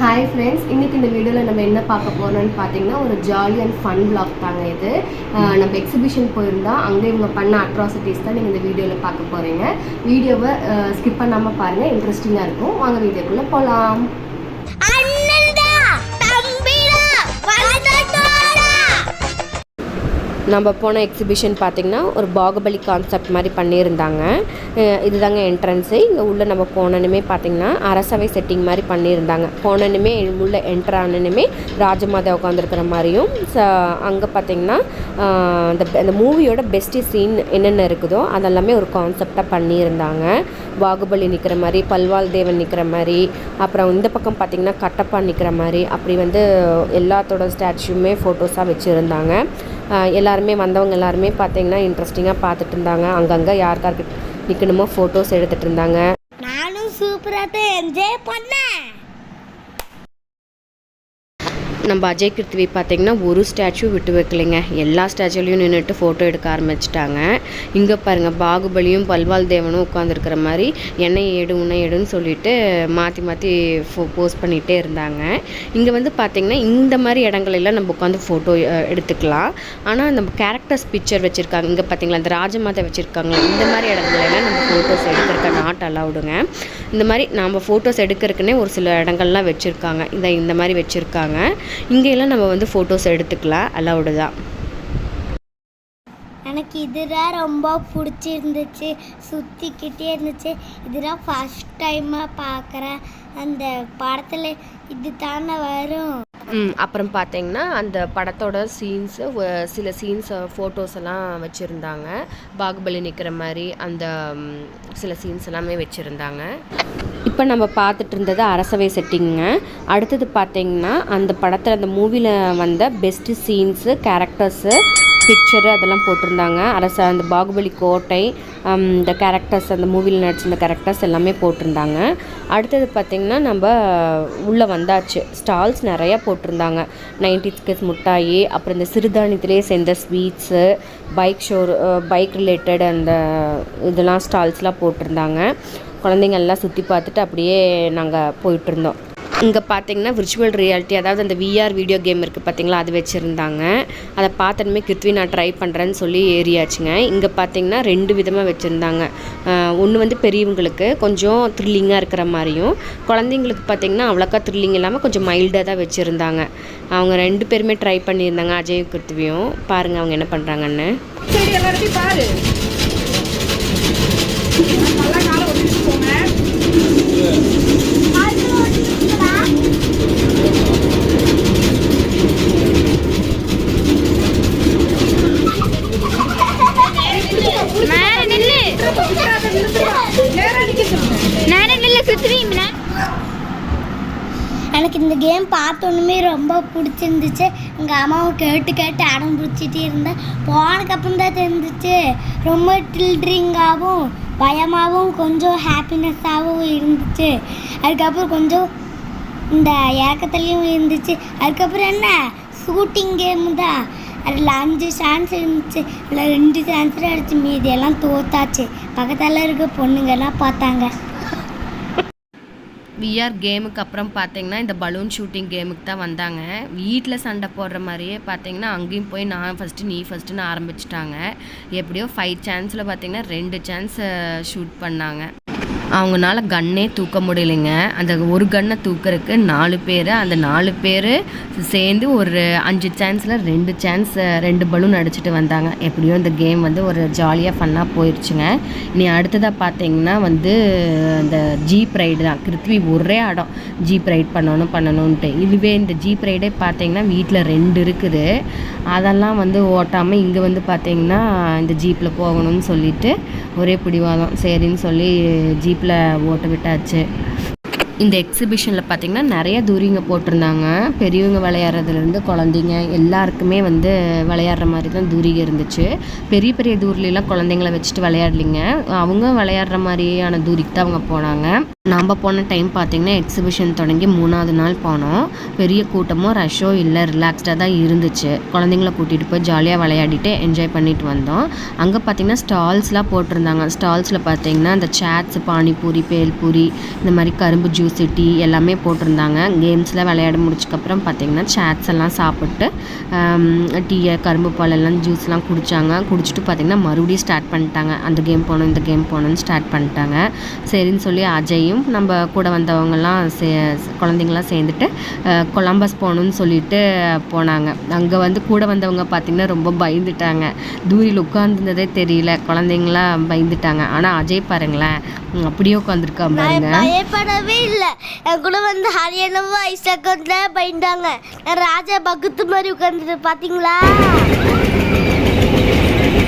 Hi friends இன்னைக்கு இந்த வீடியோவில் நம்ம என்ன பார்க்க போறோம்னு பார்த்தீங்கன்னா ஒரு ஜாலி அண்ட் ஃபன் vlog தாங்க இது. நம்ம எக்ஸிபிஷன் போயிருந்தா அங்கே இவங்க பண்ண அட்ராசிட்டிஸ் தான் நீங்கள் இந்த வீடியோவில் பார்க்க போகிறீங்க வீடியோவை ஸ்கிப் பண்ணாமல் பாருங்கள் இன்ட்ரெஸ்டிங்காக இருக்கும். வாங்க வீடியோக்குள்ளே போகலாம் நம்ம போன எக்ஸிபிஷன் பார்த்திங்கன்னா ஒரு பாகுபலி கான்செப்ட் மாதிரி பண்ணியிருந்தாங்க. இதுதாங்க என்ட்ரன்ஸு இங்கே உள்ளே நம்ம போனனுமே பார்த்திங்கன்னா அரசவை செட்டிங் மாதிரி பண்ணியிருந்தாங்க. போனனுமே உள்ளே என்ட்ரு ஆனனுமே ராஜமாதா உட்காந்துருக்கிற மாதிரியும் அங்கே பார்த்திங்கன்னா அந்த அந்த மூவியோட பெஸ்ட்டு சீன் என்னென்ன இருக்குதோ அதெல்லாமே ஒரு கான்செப்டாக பண்ணியிருந்தாங்க. பாகுபலி நிற்கிற மாதிரி பல்வாள் தேவன் நிற்கிற மாதிரி அப்புறம் இந்த பக்கம் பார்த்திங்கன்னா கட்டப்பா நிற்கிற மாதிரி அப்படி வந்து எல்லாத்தோட ஸ்டாச்சுமே ஃபோட்டோஸாக வச்சுருந்தாங்க. எல்லாருமே வந்தவங்க எல்லாருமே பார்த்தீங்கன்னா இன்ட்ரெஸ்டிங்காக பார்த்துட்டு இருந்தாங்க. அங்கங்கே யாருக்காருக்கு நிற்கணுமோ ஃபோட்டோஸ் எடுத்துகிட்டு இருந்தாங்க. நானும் சூப்பராக தான் என்ஜாய் பண்ணேன். நம்ம அஜய் கிருத்வி பார்த்திங்கன்னா ஒரு ஸ்டாச்சு விட்டு வைக்கலைங்க. எல்லா ஸ்டாச்சுலையும் நின்றுட்டு ஃபோட்டோ எடுக்க ஆரம்பிச்சிட்டாங்க. இங்கே பாருங்கள் பாகுபலியும் பல்வாள் தேவனும் உட்காந்துருக்கிற மாதிரி எண்ணெய் ஏடு உன்னை ஏடுன்னு சொல்லிட்டு மாற்றி மாற்றி ஃபோ போஸ்ட் பண்ணிகிட்டே இருந்தாங்க. இங்கே வந்து பார்த்திங்கன்னா இந்த மாதிரி இடங்களெல்லாம் நம்ம உட்காந்து ஃபோட்டோ எடுத்துக்கலாம். ஆனால் நம்ம கேரக்டர்ஸ் பிக்சர் வச்சுருக்காங்க. இங்கே பார்த்தீங்களா இந்த ராஜமாதா வச்சுருக்காங்க இந்த மாதிரி இடங்களெல்லாம் நம்ம ஃபோட்டோஸ் எடுக்கிறக்க நாட் அலவுடுங்க இந்த மாதிரி நாம் ஃபோட்டோஸ் எடுக்கிறதுக்குன்னே ஒரு சில இடங்கள்லாம் வச்சுருக்காங்க. இந்த இந்த மாதிரி வச்சுருக்காங்க. இங்கெல்லாம் நம்ம வந்து ஃபோட்டோஸ் எடுத்துக்கலாம். அலவுடு தான் எனக்கு இதுதான் ரொம்ப பிடிச்சிருந்துச்சு. சுற்றிக்கிட்டே இருந்துச்சு. இதுதான் ஃபஸ்ட் டைமாக பார்க்குறேன் அந்த படத்தில் இது தானே வரும். ம், அப்புறம் பார்த்தீங்கன்னா அந்த படத்தோட சீன்ஸு சில சீன்ஸ் ஃபோட்டோஸ் எல்லாம் வச்சுருந்தாங்க. பாகுபலி நிற்கிற மாதிரி அந்த சில சீன்ஸ் எல்லாமே வச்சுருந்தாங்க. இப்போ நம்ம பார்த்துட்டு இருந்தது அரசவை செட்டிங்க அடுத்தது பார்த்தீங்கன்னா அந்த படத்தில் அந்த மூவியில் வந்த பெஸ்ட்டு சீன்ஸு கேரக்டர்ஸு பிக்சரு அதெல்லாம் போட்டிருந்தாங்க. அரச அந்த பாகுபலி கோட்டை இந்த கேரக்டர்ஸ் அந்த மூவியில் நடிச்சிருந்த கேரக்டர்ஸ் எல்லாமே போட்டிருந்தாங்க. அடுத்தது பார்த்திங்கன்னா நம்ம உள்ளே வந்தாச்சு. ஸ்டால்ஸ் நிறையா போட்டிருந்தாங்க. நைன்டி கிட்ஸ் முட்டாயி அப்புறம் இந்த சிறுதானியத்திலே சேர்ந்த sweets bike show bike related அந்த இதெல்லாம் ஸ்டால்ஸ்லாம் போட்டிருந்தாங்க. குழந்தைங்க எல்லாம் சுற்றி பார்த்துட்டு அப்படியே நாங்கள் போயிட்டுருந்தோம். இங்கே பார்த்தீங்கன்னா விர்ச்சுவல் ரியாலிட்டி அதாவது அந்த விஆர் வீடியோ கேம் இருக்குது பார்த்தீங்களா அது வச்சுருந்தாங்க. அதை பார்த்தனுமே கிருத்வி நான் ட்ரை பண்ணுறேன்னு சொல்லி ஏறியாச்சுங்க. இங்கே பார்த்தீங்கன்னா ரெண்டு விதமாக வச்சுருந்தாங்க. ஒன்று வந்து பெரியவங்களுக்கு கொஞ்சம் த்ரில்லிங்காக இருக்கிற மாதிரியும் குழந்தைங்களுக்கு பார்த்தீங்கன்னா அவ்வளோக்கா த்ரில்லிங் இல்லாமல் கொஞ்சம் மைல்டாக தான் வச்சுருந்தாங்க. அவங்க ரெண்டு பேருமே ட்ரை பண்ணியிருந்தாங்க அஜயும் கிருத்வியும். பாருங்கள் அவங்க என்ன பண்ணுறாங்கன்னு எனக்கு இந்த கேம் பார்த்தோன்னுமே ரொம்ப பிடிச்சிருந்துச்சு. எங்கள் அம்மாவை கேட்டு கேட்டு அடம் பிடிச்சிட்டே இருந்தேன் போனதுக்கப்புறம் தான் தெரிஞ்சிச்சு. ரொம்ப டில்ட்ரிங்காகவும் பயமாகவும் கொஞ்சம் ஹாப்பினஸ்ஸாகவும் இருந்துச்சு. அதுக்கப்புறம் கொஞ்சம் இந்த இறக்கத்துலேயும் இருந்துச்சு. அதுக்கப்புறம் என்ன? ஷூட்டிங் கேமு தான். அதில் அஞ்சு சான்ஸ் இருந்துச்சு. அதில் ரெண்டு சான்ஸ் அடிச்சு மீதியெல்லாம் தோத்தாச்சு. பக்கத்தில் இருக்க பொண்ணுங்கெல்லாம் பார்த்தாங்க. விஆர் கேமுக்கு அப்புறம் பார்த்தீங்கன்னா இந்த பலூன் ஷூட்டிங் கேமுக்கு தான் வந்தாங்க. வீட்டில் சண்டை போடுற மாதிரியே பார்த்தீங்கன்னா அங்கேயும் போய் நான் ஃபஸ்ட்டு நீ ஃபஸ்ட்டுன்னு ஆரம்பிச்சிட்டாங்க. எப்படியோ ஃபைவ் சான்ஸில் பார்த்தீங்கன்னா ரெண்டு சான்ஸ் ஷூட் பண்ணாங்க. அவங்கனால கன்னே தூக்க முடியலைங்க. அந்த ஒரு கன்னை தூக்கிறதுக்கு நாலு பேர் அந்த நாலு பேர் சேர்ந்து ஒரு அஞ்சு சான்ஸில் ரெண்டு சான்ஸ் ரெண்டு பலூன் அடிச்சுட்டு வந்தாங்க. எப்படியோ இந்த கேம் வந்து ஒரு ஜாலியாக ஃபன்னாக போயிடுச்சுங்க இனி அடுத்ததாக பார்த்தீங்கன்னா வந்து இந்த ஜீப் ரைடு தான். கிருத்வி ஒரே இடம் ஜீப் ரைட் பண்ணணும் பண்ணணுன்ட்டு இதுவே இந்த ஜீப் ரைடே பார்த்தீங்கன்னா வீட்டில் ரெண்டு இருக்குது. அதெல்லாம் வந்து ஓட்டாமல் இங்கே வந்து பார்த்தீங்கன்னா இந்த ஜீப்பில் போகணும்னு சொல்லிட்டு ஒரே பிடிவாதம். சரின்னு சொல்லி ஜீப்பில் ஓட்ட விட்டாச்சு. இந்த எக்ஸிபிஷனில் பார்த்திங்கன்னா நிறைய தூரிங்க போட்டிருந்தாங்க. பெரியவங்க விளையாடுறதுலேருந்து குழந்தைங்க எல்லாருக்குமே வந்து விளையாடுற மாதிரி தான் தூரிகை இருந்துச்சு. பெரிய பெரிய தூர்லாம் குழந்தைங்கள வச்சுட்டு விளையாடலிங்க. அவங்க விளையாடுற மாதிரியான தூரிக்கு தான் அவங்க போனாங்க. நம்ம போன டைம் பார்த்திங்கன்னா எக்ஸிபிஷன் தொடங்கி மூணாவது நாள் போனோம். பெரிய கூட்டமும் ரஷ்ஷோ இல்லை ரிலாக்ஸ்டாக தான் இருந்துச்சு. குழந்தைங்கள கூட்டிகிட்டு போய் ஜாலியாக விளையாடிட்டு என்ஜாய் பண்ணிட்டு வந்தோம். அங்கே பார்த்தீங்கன்னா ஸ்டால்ஸ்லாம் போட்டிருந்தாங்க. ஸ்டால்ஸில் பார்த்திங்கன்னா அந்த சேட்ஸ் பானிபூரி பேல்பூரி இந்த மாதிரி கரும்பு ஜூஸ் ஜூஸு டீ எல்லாமே போட்டிருந்தாங்க. கேம்ஸ்லாம் விளையாட முடிச்சக்கப்புறம் பார்த்திங்கன்னா சேட்ஸ் எல்லாம் சாப்பிட்டு டீயை கரும்பு பால் எல்லாம் ஜூஸ்லாம் குடித்தாங்க குடிச்சிட்டு பார்த்திங்கன்னா மறுபடியும் ஸ்டார்ட் பண்ணிட்டாங்க. அந்த கேம் போகணும் இந்த கேம் போகணும்னு ஸ்டார்ட் பண்ணிட்டாங்க. சரின்னு சொல்லி அஜயும் நம்ம கூட வந்தவங்கலாம் சே குழந்தைங்களாம் சேர்ந்துட்டு கொலம்பஸ் போகணும்னு சொல்லிட்டு போனாங்க. அங்கே வந்து கூட வந்தவங்க பார்த்திங்கன்னா ரொம்ப பயந்துட்டாங்க. தூரியில் உட்காந்துருந்ததே தெரியல. குழந்தைங்களாம் பயந்துட்டாங்க. ஆனால் அஜய் பாருங்களேன். அப்படியே உட்காந்துருக்கான் பாருங்க. பயப்படவே இல்லை. என் கூட வந்து ஹரியானாவும் ஐசாக்கு வந்து பயந்தாங்க நான் ராஜா பக்கத்து மாதிரி உட்காந்துட்டு பார்த்தீங்களா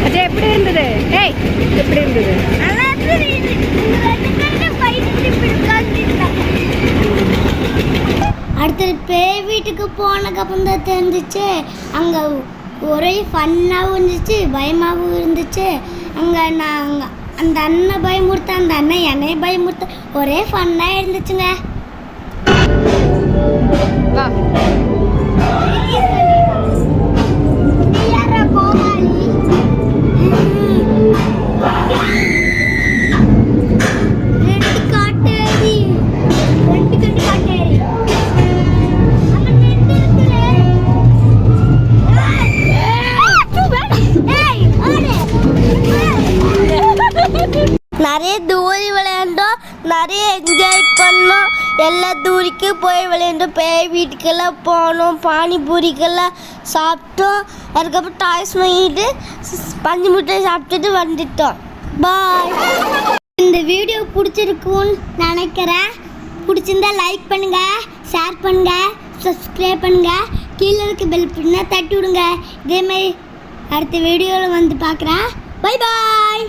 அஜய் எப்படி இருந்தது? ஏய் எப்படி இருந்தது. இவங்க ரெண்டு பேரும் பயந்துட்டு இப்படி உட்கார்ந்துருந்தாங்க. அடுத்தது பேய் வீட்டுக்கு போனதுக்கப்புறம் தான் தெரிஞ்சிச்சு. அங்கே ஒரே ஃபன்னாகவும் இருந்துச்சு பயமாகவும் இருந்துச்சு. அங்கே நான் அந்த அண்ணன் பயமுறுத்தேன் அந்த அண்ணன் என்னைய பயமுறுத்த ஒரே ஃபன்னாக இருந்துச்சுங்க. நிறைய தூரி விளையாண்டோம் நிறைய என்ஜாய் பண்ணோம். எல்லா தூரிக்கும் போய் விளையாண்டோம். பேய் வீட்டுக்கெல்லாம் போனோம் பானிபூரிக்கெல்லாம் சாப்பிட்டோம். அதுக்கப்புறம் டாய்ஸ் வாங்கிட்டு பஞ்சு முட்டை சாப்பிட்டுட்டு வந்துட்டோம். பாய் இந்த வீடியோ பிடிச்சிருக்குன்னு நினைக்கிறேன். பிடிச்சிருந்தா லைக் பண்ணுங்க ஷேர் பண்ணுங்க சப்ஸ்கிரைப் பண்ணுங்க. கீழே இருக்க பெல் பின்னா தட்டி விடுங்க. இதே மாதிரி அடுத்த வீடியோவில் வந்து பார்க்குறேன். Bye bye